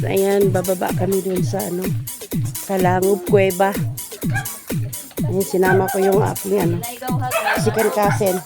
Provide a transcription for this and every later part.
Ayan, bababa kami dun sa ano, sa Langob Cueva. Ayan, sinama ko yung aking ano, sikan kasen.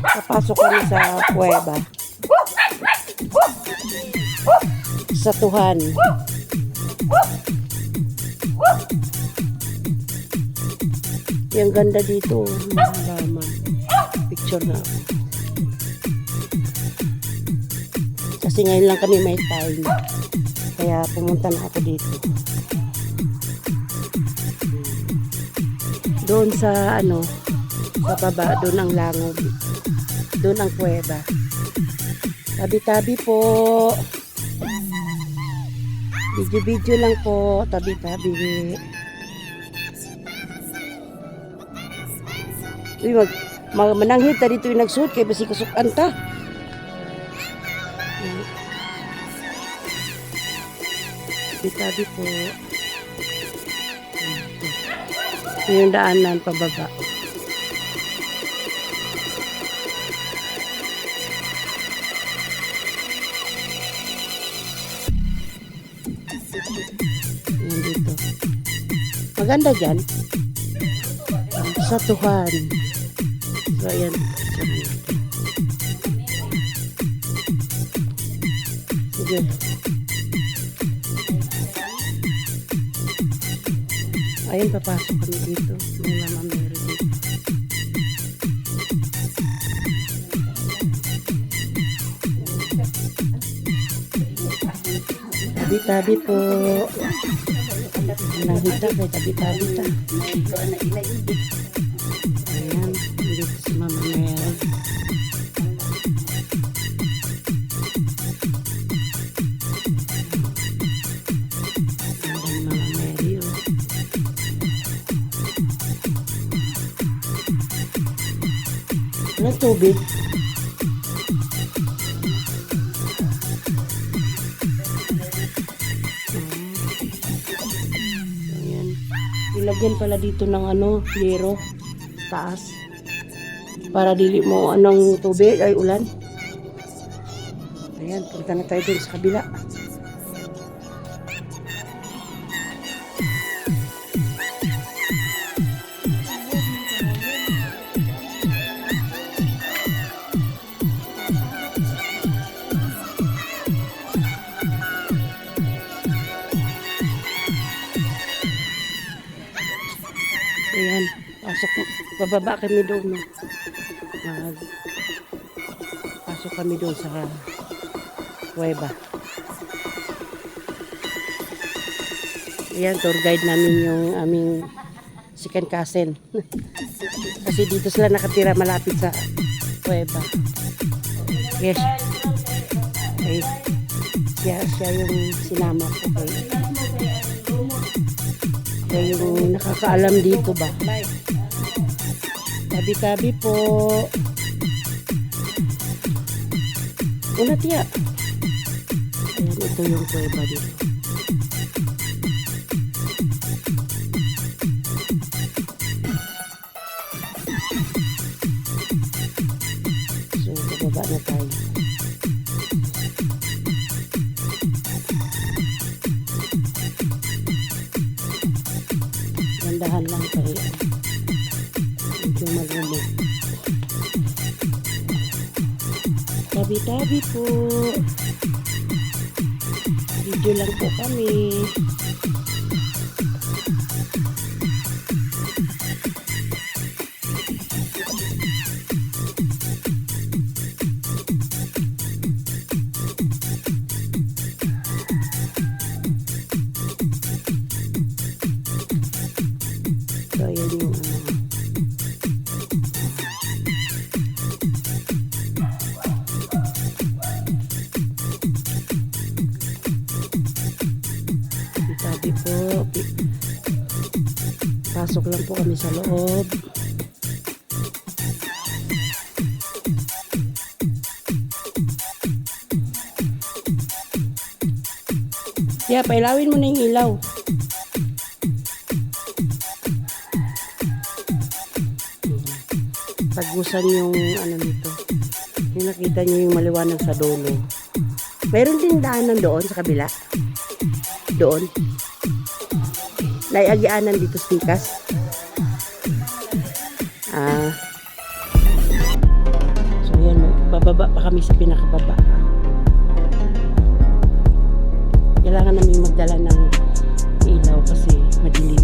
Papasok kami sa kuweba. Sa Tuhan. Yung ganda dito, mga halaman. Picture na ako. Kasi ngayon lang kami may time. Kaya pumunta na ako dito. Doon sa ano, sa baba, doon ang langob. Doon ang kuweba. Tabi-tabi po. Video-video lang po. Tabi-tabi. Uy, mag, mag mananghit ta dito yung nagsuot kay basi kasukan ta. Tabi-tabi po. Yung daanan pababa. Ayan dito. Maganda dyan. Sa Tuhan. So, ayan. Sige. Ayun, papasok kami dito. May mama Tabi-tabi po. Nahita kay tabi-tabi ta. Tubig? Ilagyan pala dito ng ano, yero, taas. Para dili mo anong tubig ay ulan. Ayan, punta na tayo dun sa kabila. Pasok, bababa kami doon. Mag, pasok kami doon sa kuweba. Ayan, tour guide namin yung aming second cousin. Kasi dito sila nakatira malapit sa kuweba. Yes. Ay, siya, siya yung sinama ko. Kay, siya yung nakakaalam dito ba? Tabi-tabi po. Una tiya. Ayan, ito yung kuweba dito. So, bababa na tayo. Gandahan lang tayo. Tabi-tabi po. Video lang po kami. Pasok lang po kami sa loob. Yeah, pailawin mo na yung ilaw. Tagusan yung ano nito. Yung nakita niyo yung maliwanag sa dulo. Mayroon din daanan doon sa kabila. Doon. Naiagianan dito sa Tikas. Ah. So yan, bababa pa kami sa pinakababa. Kailangan namin magdala ng ilaw kasi madilim.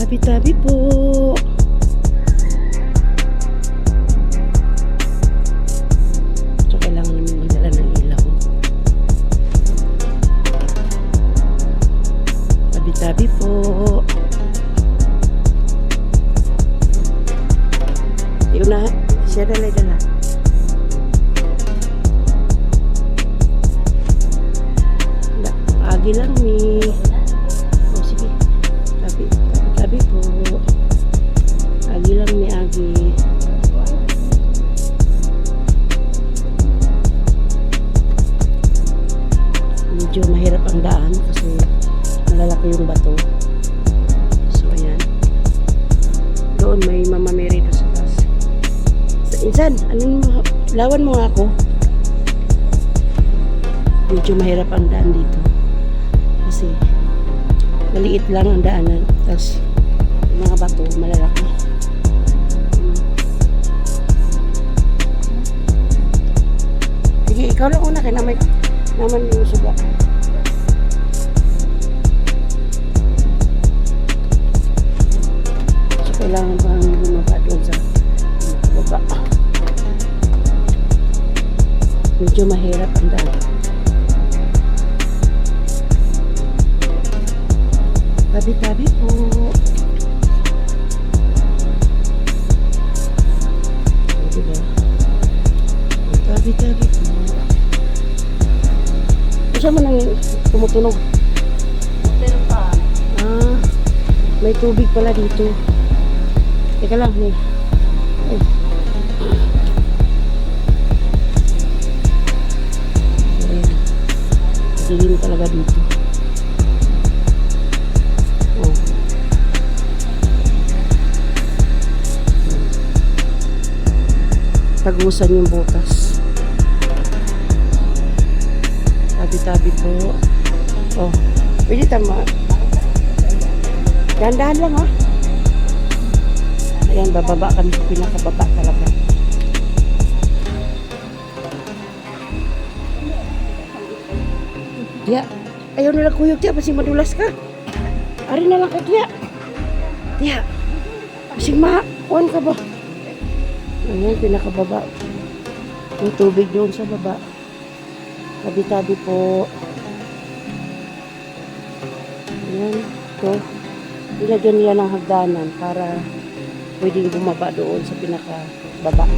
Tabi-tabi po. Agi lang ni. O sige. Tabi, tabi, tabi po. Agi lang ni agi. Medyo mahirap ang daan kasi malalaki yung bato. So, ayan. Doon may Mama Mary sa taas. Sa insan, anong lawan mo nga ako. Medyo mahirap ang daan dito. Maliit lang ang daanan. Tapos mga bato malalaki. Sige, ikaw lang una kaya naman, naman yung suga. So, kailangan pa kami bumaba doon sa baba. Medyo mahirap ang daan. Tabi-tabi po. O, diba? Tabi-tabi po. Saan mo nang tumutunog? Ah, may tubig pala dito. Teka lang, eh. Ay. Ayan. Dilim talaga dito. Tagusan yung butas. Tabi-tabi po. Oh, pwede tama. Dahan-dahan lang ha. Ayan, bababa kami sa pinakababa talaga. Tiya, ayaw nila kuyog tiya, kasi madulas ka. Ari na lang ka tiya. Tiya, kasi ma, kuhan ka ba? Ayan, pinakababa. May tubig doon sa baba. Tabi-tabi po. Ayan, ito. Nilagyan nila ng hagdanan para pwedeng bumaba doon sa pinakababa.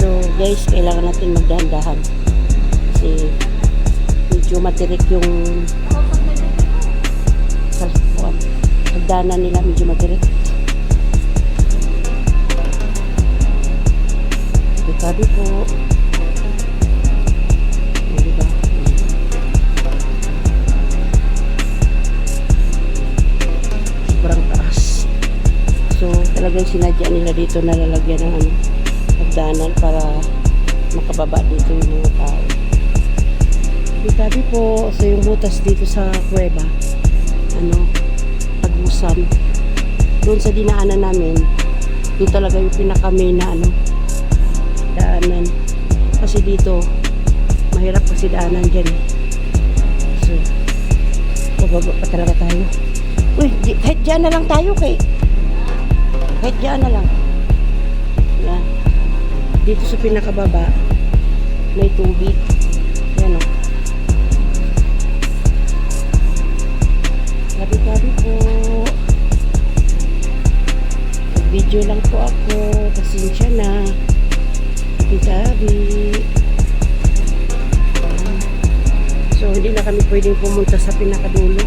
So guys, kailangan natin magdahan-dahan. Kasi medyo matirik yung sa kuwan. Hagdanan nila medyo matirik. Tabi po. O, diba? Sobrang taas. So, talagang sinadya nila dito na lalagyan ng ano, hagdanan para makababa dito yung mga tao. Tabi po. So, yung butas dito sa kuweba, ano, tagusan. Doon sa dinaanan namin, doon talaga yung pinaka-main na ano, daanan. Kasi dito, mahirap kasi daanan dyan. So, bababa pa talaga tayo. Uy, di, kahit dyan na lang tayo kay. Kahit dyan na lang. Yan. Dito sa pinakababa, may tubig. Tabi-tabi po. Video lang po ako. Pasensya na. Tabi-tabi. Ayan. So, hindi na kami pwedeng pumunta sa pinakadulo.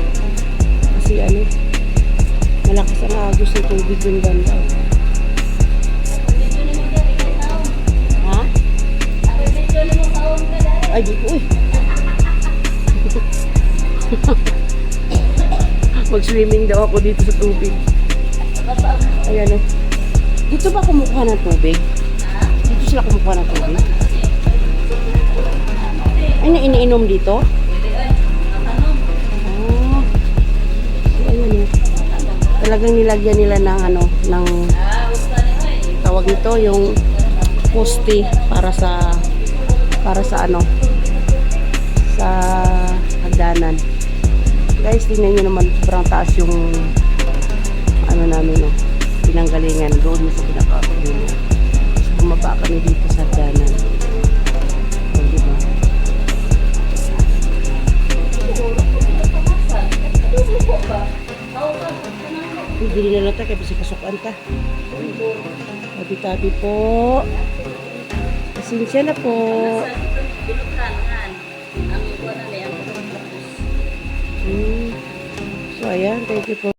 Kasi ano, malakas ang Naagos ng tubig yung banda. Ha? Ay, di ko eh. Mag-swimming daw ako dito sa tubig. Ayan o. Dito ba kumukuha ng tubig? Dito sila kumukuha ng tubig? Ay, na iniinom dito? Ah. Ayan o. Talagang nilagyan nila ng ano, ng tawag nito, yung poste para sa para sa ano sa hagdanan. Guys, tingnan nyo naman sobrang taas yung ano namin no, pinanggalingan doon sa pinakaulo. So, bumaba kami dito sa hagdanan. O, diba? Hindi nila ta kaya bisa kasukan ta. Tabi-tabi po. Pasensya na po. Ayan. Thank you po.